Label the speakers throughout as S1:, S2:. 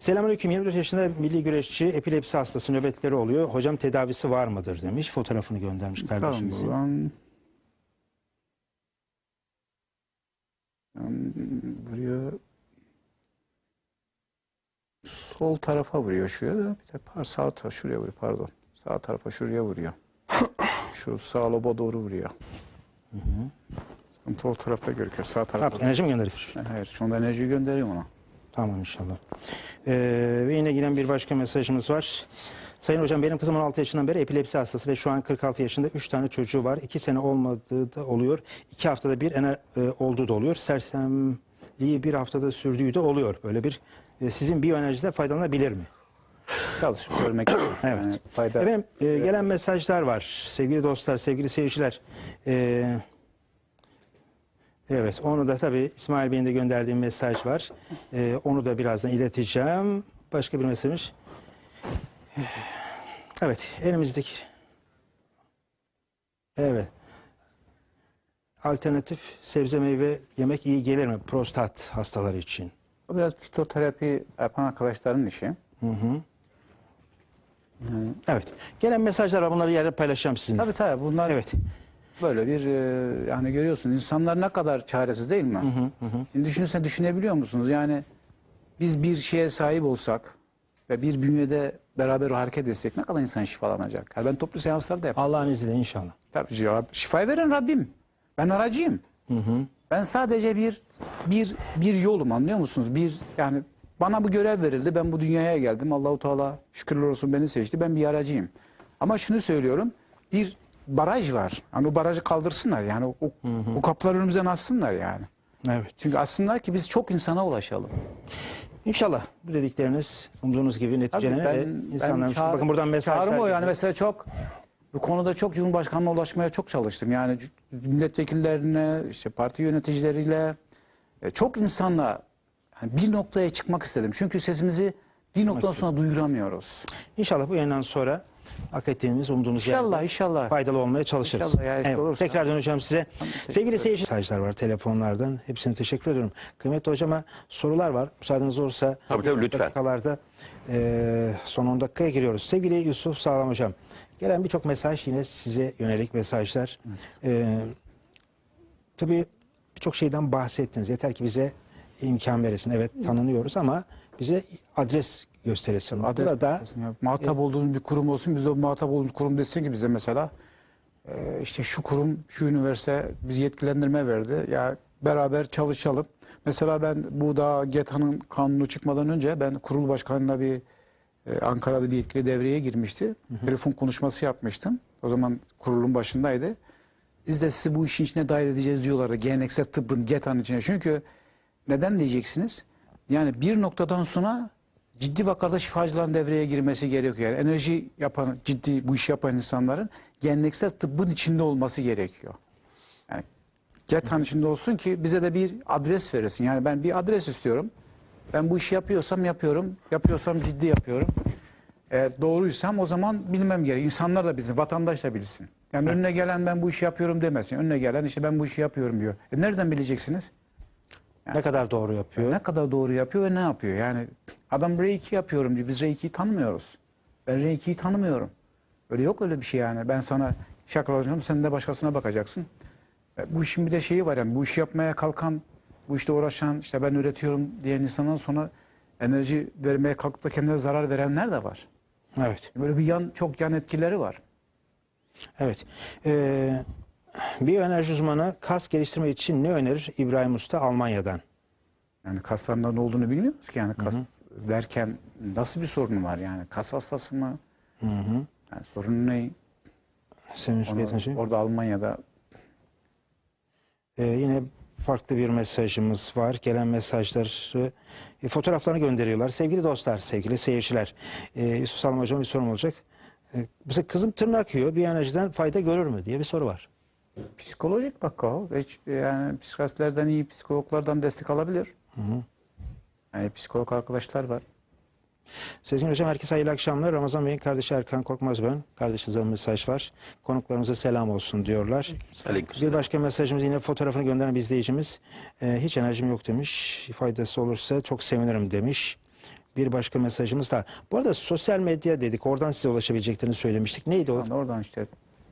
S1: Selamünaleyküm. 24 yaşında milli güreşçi epilepsi hastası nöbetleri oluyor. Hocam tedavisi var mıdır demiş. Fotoğrafını göndermiş kardeşimizin.
S2: Tamam. Vuruyor. Sol tarafa vuruyor şuraya da bir de par sağ tarafa şuraya vuruyor pardon. Sağ tarafa şuraya vuruyor. Şu sağ loba doğru vuruyor. Sıkıntı o tarafta görüküyor. Sağ tarafta.
S1: yaptı? Enerji mi gönderir?
S2: Hayır şu anda enerjiyi gönderiyorum ona.
S1: Tamam inşallah. Ee, ve yine gelen bir başka mesajımız var. Sayın hocam benim kızım 16 yaşından beri epilepsi hastası ve şu an 46 yaşında 3 tane çocuğu var. 2 sene olmadığı da oluyor. 2 haftada bir ener, e, olduğu da oluyor. Sersemliği bir haftada sürdüğü de oluyor. Böyle bir e, sizin biyoenerjide faydalanabilir mi?
S2: Çalışıp görmek.
S1: Evet.
S2: Yani fayda.
S1: Efendim e, gelen mesajlar var. Sevgili dostlar, sevgili seyirciler. E, evet onu da tabii İsmail Bey'in de gönderdiği mesaj var. E, onu da birazdan ileteceğim. Başka bir mesaj. Evet elimizdeki. Evet. Alternatif sebze meyve yemek iyi gelir mi prostat hastaları için?
S2: O biraz fitoterapi yapan arkadaşların işi.
S1: Evet. Gelen mesajlar var. Bunları yerde paylaşacağım sizinle.
S2: Tabii tabii bunlar
S1: Evet.
S2: Böyle bir e, yani görüyorsun insanlar ne kadar çaresiz değil mi? Şimdi düşünsen düşünebiliyor musunuz? Yani biz bir şeye sahip olsak ve bir bünyede beraber hareket etsek ne kadar insan şifalanacak? Yani ben toplu seanslarda yapıyorum.
S1: Allah'ın izniyle inşallah.
S2: Tabii cevap şifayı veren Rabbim. Ben aracıyım. Ben sadece bir bir bir yolum anlıyor musunuz? Bir yani bana bu görev verildi. Ben bu dünyaya geldim. Allahu Teala şükürler olsun beni seçti. Ben bir aracıyım. Ama şunu söylüyorum. Bir baraj var. Hani o barajı kaldırsınlar. Yani o, o, o kapıları önümüzden açsınlar yani.
S1: Evet.
S2: Çünkü açsınlar ki biz çok insana ulaşalım.
S1: İnşallah bu dedikleriniz umduğunuz gibi neticelenir ve insanların
S2: çağrı-
S1: bakın buradan mesajlar
S2: çağrım o yani mesela çok bu konuda çok Cumhurbaşkanı'na ulaşmaya çok çalıştım. Yani milletvekillerine, işte parti yöneticileriyle e, çok insanla yani bir noktaya çıkmak istedim. Çünkü sesimizi bir noktadan sonra duyuramıyoruz.
S1: İnşallah bu yayından sonra hak ettiğimiz umduğunuz
S2: İnşallah
S1: yerde
S2: inşallah.
S1: faydalı olmaya çalışırız.
S2: İnşallah
S1: evet,
S2: olursa.
S1: tekrar döneceğim size. Sevgili seyirci mesajlar var telefonlardan. Hepsine teşekkür ediyorum. Kıymetli hocama sorular var. Müsaadeniz olursa
S3: Tabii, tabii, lütfen.
S1: dakikalarda e, son 10 dakikaya giriyoruz. Sevgili Yusuf Sağlam hocam. Gelen birçok mesaj yine size yönelik mesajlar. E, tabii birçok şeyden bahsettiniz. Yeter ki bize imkan veresin. Evet tanınıyoruz ama bize adres gösteresin.
S2: Adres
S1: Burada
S2: ya. muhatap olduğumuz bir kurum olsun. Biz de muhatap olduğumuz kurum desin ki bize mesela e, işte şu kurum, şu üniversite biz yetkilendirme verdi. Ya beraber çalışalım. Mesela ben bu daha GETA'nın kanunu çıkmadan önce ben kurul başkanıyla bir e, Ankara'da bir yetkili devreye girmişti. Telefon konuşması yapmıştım. O zaman kurulun başındaydı. Biz de sizi bu işin içine dahil edeceğiz diyorlardı. Geleneksel tıbbın GETA'nın içine. Çünkü neden diyeceksiniz? Yani bir noktadan sonra ciddi vakalarda şifacıların devreye girmesi gerekiyor. Yani enerji yapan, ciddi bu işi yapan insanların geleneksel tıbbın içinde olması gerekiyor. Yani GETA'nın içinde olsun ki bize de bir adres verirsin. Yani ben bir adres istiyorum. Ben bu işi yapıyorsam yapıyorum. Yapıyorsam ciddi yapıyorum. Eğer doğruysam o zaman bilmem gerek. İnsanlar da bilsin, vatandaş da bilsin. Yani önüne gelen ben bu işi yapıyorum demesin. Önüne gelen işte ben bu işi yapıyorum diyor. E nereden bileceksiniz?
S1: Ne kadar doğru yapıyor?
S2: Ne kadar doğru yapıyor ve ne yapıyor? Yani adam Reiki yapıyorum diyor. Biz Reiki'yi tanımıyoruz. Ben Reiki'yi tanımıyorum. Öyle yok öyle bir şey yani. Ben sana şakalayacağım, sen de başkasına bakacaksın. E, Bu işin bir de şeyi var yani. Bu işi yapmaya kalkan, bu işte uğraşan, işte ben üretiyorum diyen insandan sonra enerji vermeye kalkıp da kendine zarar verenler de var.
S1: Evet.
S2: Böyle bir yan, çok yan etkileri var.
S1: Evet. Ee, biyoenerji uzmanı kas geliştirme için ne önerir? İbrahim Usta Almanya'dan.
S2: Yani kaslarında ne olduğunu bilmiyoruz ki yani kas derken nasıl bir sorunu var yani kas hastası mı? Yani sorun ne?
S1: Senin
S2: Onu-
S1: şey.
S2: orada Almanya'da
S1: Ee, yine farklı bir mesajımız var. Gelen mesajları e, fotoğraflarını gönderiyorlar. Sevgili dostlar, sevgili seyirciler. E, Yusuf Salman Hocam bir sorum olacak. E, mesela kızım tırnak yiyor. Biyoenerjiden fayda görür mü diye bir soru var.
S2: Psikolojik vaka o. Hiç, yani psikiyatristlerden iyi psikologlardan destek alabilir. Yani psikolog arkadaşlar var.
S1: Sezgin Hocam herkese hayırlı akşamlar. Ramazan Bey'in kardeşi Erkan Korkmaz ben. Kardeşinize mesaj var. Konuklarımıza selam olsun diyorlar. Bir
S3: Aleykümselam.
S1: başka mesajımız yine fotoğrafını gönderen bir izleyicimiz. Ee, hiç enerjim yok demiş. Faydası olursa çok sevinirim demiş. bir başka mesajımız da. Bu arada sosyal medya dedik. Oradan size ulaşabileceklerini söylemiştik. Neydi o?
S2: Yani oradan işte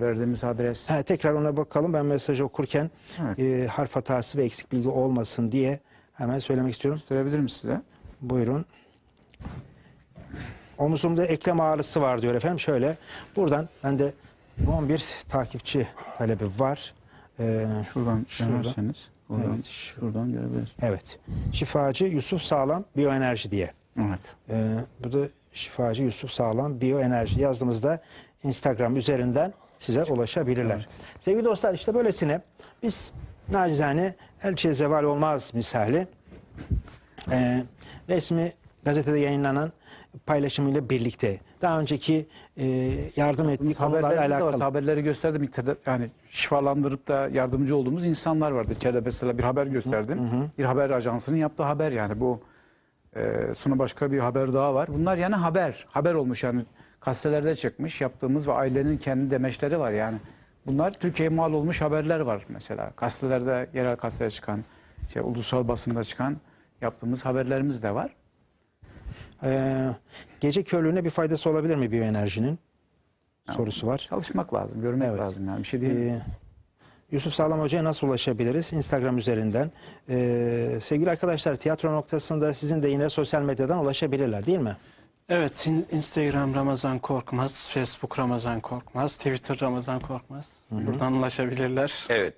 S2: verdiğimiz adres.
S1: Ha, tekrar ona bakalım. Ben mesajı okurken
S2: Evet.
S1: e, harf hatası ve eksik bilgi olmasın diye hemen söylemek istiyorum.
S2: Gösterebilirim size.
S1: Buyurun. Omuzumda eklem ağrısı var diyor efendim. Şöyle buradan ben de 11 takipçi talebi var. Ee,
S2: Şuradan
S1: Şurada.
S2: dönerseniz. Oradan,
S1: Evet,
S2: şuradan görebilirsiniz.
S1: evet. Şifacı Yusuf Sağlam Biyoenerji diye.
S2: Evet.
S1: Ee, bu da şifacı Yusuf Sağlam Biyoenerji yazdığımızda Instagram üzerinden size ulaşabilirler. Sevgili dostlar işte böylesine biz nacizane elçiye zeval olmaz misali e, resmi gazetede yayınlanan paylaşımıyla birlikte daha önceki e, yardım ettiği
S2: Biz
S1: konularla
S2: haberlerimiz de var.
S1: alakalı.
S2: Haberleri gösterdim. Yani şifalandırıp da yardımcı olduğumuz insanlar vardı. İçeride mesela bir haber gösterdim. Bir haber ajansının yaptığı haber yani bu. Ee, sonra başka bir haber daha var. Bunlar yani haber. Haber olmuş yani gazetelerde çıkmış yaptığımız ve ailenin kendi demeçleri var yani. Bunlar Türkiye'ye mal olmuş haberler var mesela. Gazetelerde, yerel gazetede çıkan, şey, ulusal basında çıkan yaptığımız haberlerimiz de var.
S1: Ee, gece körlüğüne bir faydası olabilir mi biyoenerjinin? Sorusu var.
S2: Çalışmak lazım, görmek
S1: Evet.
S2: lazım yani. Bir şey değil.
S1: Ee, Yusuf Sağlam Hoca'ya nasıl ulaşabiliriz? Instagram üzerinden. Ee, sevgili arkadaşlar tiyatro noktasında sizin de yine sosyal medyadan ulaşabilirler değil mi?
S3: Evet, in- Instagram Ramazan Korkmaz, Facebook Ramazan Korkmaz, Twitter Ramazan Korkmaz. Buradan ulaşabilirler.
S4: Evet.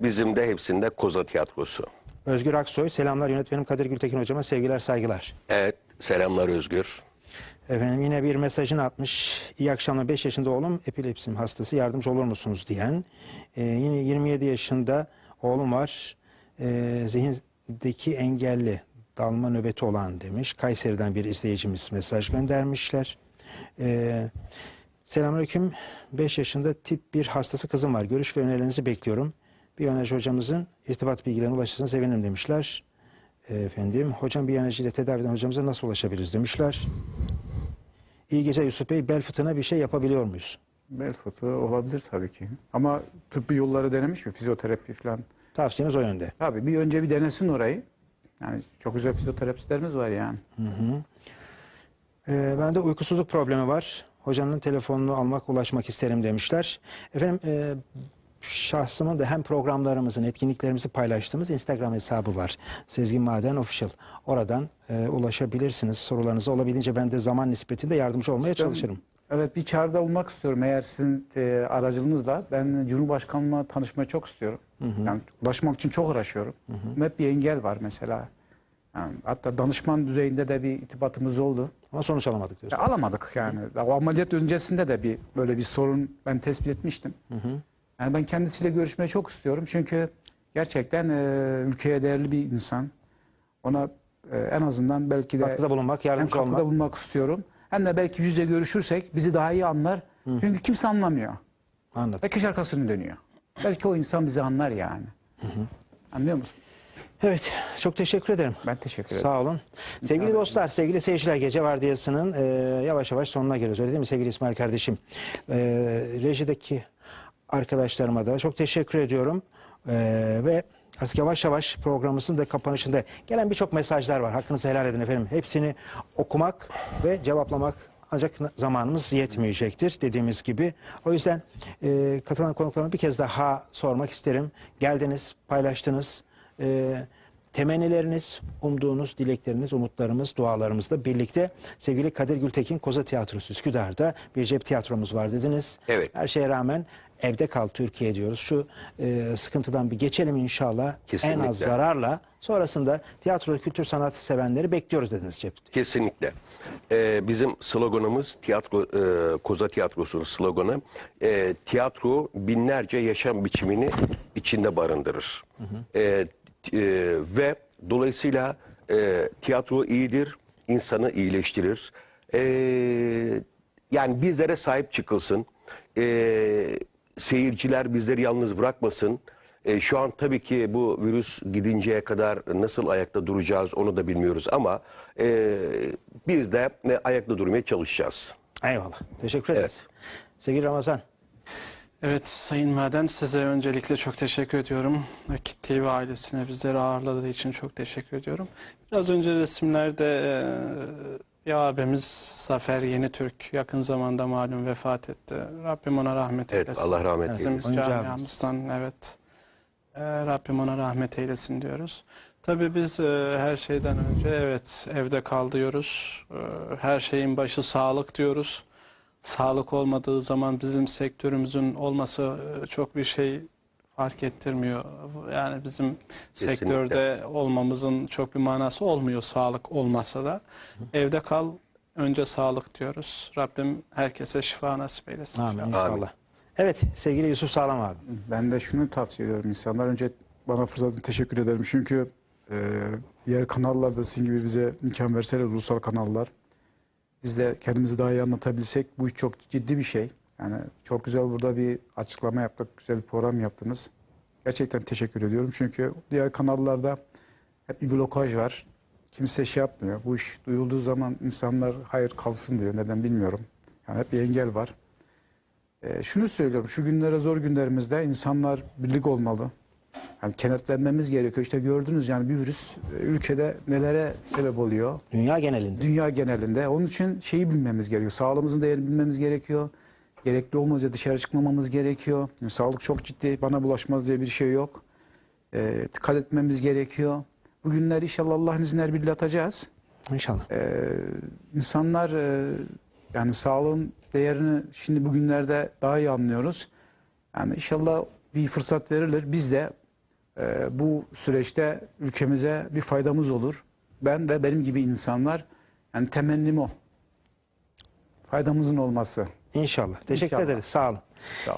S4: Bizim de hepsinde Koza Tiyatrosu.
S1: Özgür Aksoy, selamlar yönetmenim Kadir Gültekin Hocama sevgiler saygılar.
S4: Evet. Selamlar Özgür.
S1: Efendim yine bir mesajını atmış. İyi akşamlar 5 yaşında oğlum epilepsim hastası yardımcı olur musunuz diyen. Ee, yine 27 yaşında oğlum var. Ee, zihindeki engelli dalma nöbeti olan demiş. Kayseri'den bir izleyicimiz mesaj göndermişler. Ee, Selamünaleyküm. 5 yaşında tip 1 hastası kızım var. Görüş ve önerilerinizi bekliyorum. Bir enerji hocamızın irtibat bilgilerine ulaşırsanız sevinirim demişler. Ee, Efendim, hocam bir enerjiyle tedavi eden hocamıza nasıl ulaşabiliriz demişler. İyi gece Yusuf Bey. Bel fıtığına bir şey yapabiliyor muyuz?
S2: Bel fıtığı olabilir tabii ki. Ama tıbbi yolları denemiş mi? Fizyoterapi falan.
S1: Tavsiyeniz o yönde.
S2: Tabii bir önce bir denesin orayı. Yani çok güzel fizyoterapistlerimiz var yani.
S1: Ee, bende uykusuzluk problemi var. Hocanın telefonunu almak, ulaşmak isterim demişler. Efendim e, şahsımın da hem programlarımızın, etkinliklerimizi paylaştığımız Instagram hesabı var. Sezgin Maden Official. Oradan e, ulaşabilirsiniz. Sorularınızı olabildiğince ben de zaman nispetinde yardımcı olmaya çalışırım.
S2: Evet bir çağrıda olmak istiyorum eğer sizin e, aracılığınızla. Ben Cumhurbaşkanı'na tanışmayı çok istiyorum. Yani ulaşmak için çok uğraşıyorum. Ama hep bir engel var mesela. Yani hatta danışman düzeyinde de bir itibatımız oldu.
S1: Ama sonuç alamadık
S2: Ya
S1: diyorsun.
S2: alamadık yani. O ameliyat öncesinde de bir böyle bir sorun ben tespit etmiştim. Yani ben kendisiyle görüşmeyi çok istiyorum. Çünkü gerçekten e, ülkeye değerli bir insan. Ona e, en azından belki de
S1: Katkıda bulunmak,
S2: hem
S1: yardımcı
S2: katkıda
S1: olmak.
S2: bulunmak istiyorum. Hem de belki yüze görüşürsek bizi daha iyi anlar. Çünkü kimse anlamıyor.
S1: Anladım.
S2: Herkes arkasını dönüyor. Belki o insan bizi anlar yani. Anlıyor musun?
S1: Evet, çok teşekkür ederim.
S2: Ben teşekkür ederim.
S1: Sağ olun. Sevgili dostlar, sevgili seyirciler Gece Vardiyası'nın e, yavaş yavaş sonuna geliyoruz. Öyle değil mi sevgili İsmail kardeşim? E, rejideki arkadaşlarıma da çok teşekkür ediyorum. E, ve artık yavaş yavaş programımızın da kapanışında gelen birçok mesajlar var. Hakkınızı helal edin efendim. Hepsini okumak ve cevaplamak ancak zamanımız yetmeyecektir dediğimiz gibi. O yüzden e, katılan konuklarıma bir kez daha sormak isterim. Geldiniz, paylaştınız. E, temennileriniz, umduğunuz, dilekleriniz, umutlarımız, dualarımızla birlikte sevgili Kadir Gültekin Koza Tiyatrosu Üsküdar'da bir cep tiyatromuz var dediniz.
S4: Evet.
S1: Her şeye rağmen evde kal Türkiye diyoruz. Şu e, sıkıntıdan bir geçelim inşallah.
S4: Kesinlikle.
S1: En az zararla. Sonrasında tiyatro, kültür, sanat sevenleri bekliyoruz dediniz cep.
S4: Kesinlikle. Ee, bizim sloganımız tiyatro e, Koza Tiyatrosu'nun sloganı e, tiyatro binlerce yaşam biçimini içinde barındırır. E, t- e, ve dolayısıyla e, tiyatro iyidir, insanı iyileştirir. E, yani bizlere sahip çıkılsın. E, seyirciler bizleri yalnız bırakmasın. E, şu an tabii ki bu virüs gidinceye kadar nasıl ayakta duracağız onu da bilmiyoruz ama e, biz de e, ayakta durmaya çalışacağız.
S1: Eyvallah. Teşekkür ederiz. Sevgili Ramazan.
S3: Evet Sayın Maden size öncelikle çok teşekkür ediyorum. Akit TV ailesine bizleri ağırladığı için çok teşekkür ediyorum. Biraz önce resimlerde bir abimiz Zafer Yenitürk yakın zamanda malum vefat etti. Rabbim ona rahmet
S4: Evet
S3: eylesin.
S4: Allah rahmet.
S3: Bizim
S4: eylesin.
S3: Camiamızdan evet. E, Rabbim ona rahmet eylesin diyoruz. Tabii biz e, her şeyden önce evet evde kal diyoruz. E, her şeyin başı sağlık diyoruz. Sağlık olmadığı zaman bizim sektörümüzün olması e, çok bir şey fark ettirmiyor. Yani bizim
S4: Kesinlikle.
S3: sektörde olmamızın çok bir manası olmuyor sağlık olmasa da. Evde kal önce sağlık diyoruz. Rabbim herkese şifa nasip eylesin.
S1: Amin
S3: inşallah.
S1: Evet sevgili Yusuf Sağlam abi.
S2: Ben de şunu tavsiye ediyorum insanlar. Önce bana fırsatın teşekkür ederim. Çünkü e, diğer kanallarda sizin gibi bize imkan verseler ulusal kanallar. Biz de kendimizi daha iyi anlatabilsek bu iş çok ciddi bir şey. Yani çok güzel burada bir açıklama yaptık. Güzel bir program yaptınız. Gerçekten teşekkür ediyorum. Çünkü diğer kanallarda hep bir blokaj var. Kimse şey yapmıyor. Bu iş duyulduğu zaman insanlar hayır kalsın diyor. Neden bilmiyorum. Yani hep bir engel var. Ee, şunu söylüyorum, şu günlere zor günlerimizde insanlar birlik olmalı. Yani kenetlenmemiz gerekiyor. İşte gördünüz yani bir virüs e, ülkede nelere sebep oluyor.
S1: Dünya genelinde.
S2: Dünya genelinde. Onun için şeyi bilmemiz gerekiyor. Sağlığımızın değerini bilmemiz gerekiyor. Gerekli olmayınca dışarı çıkmamamız gerekiyor. Yani sağlık çok ciddi. Bana bulaşmaz diye bir şey yok. Ee, dikkat etmemiz gerekiyor. Bu günler inşallah Allah'ın izniyle birlikte atacağız.
S1: İnşallah.
S2: Ee, insanlar e, yani sağlığın değerini şimdi bugünlerde daha iyi anlıyoruz. Yani inşallah bir fırsat verilir. Biz de e, bu süreçte ülkemize bir faydamız olur. Ben ve benim gibi insanlar yani temennim o. Faydamızın olması.
S1: İnşallah. Teşekkür
S2: İnşallah.
S1: ederiz. Sağ olun.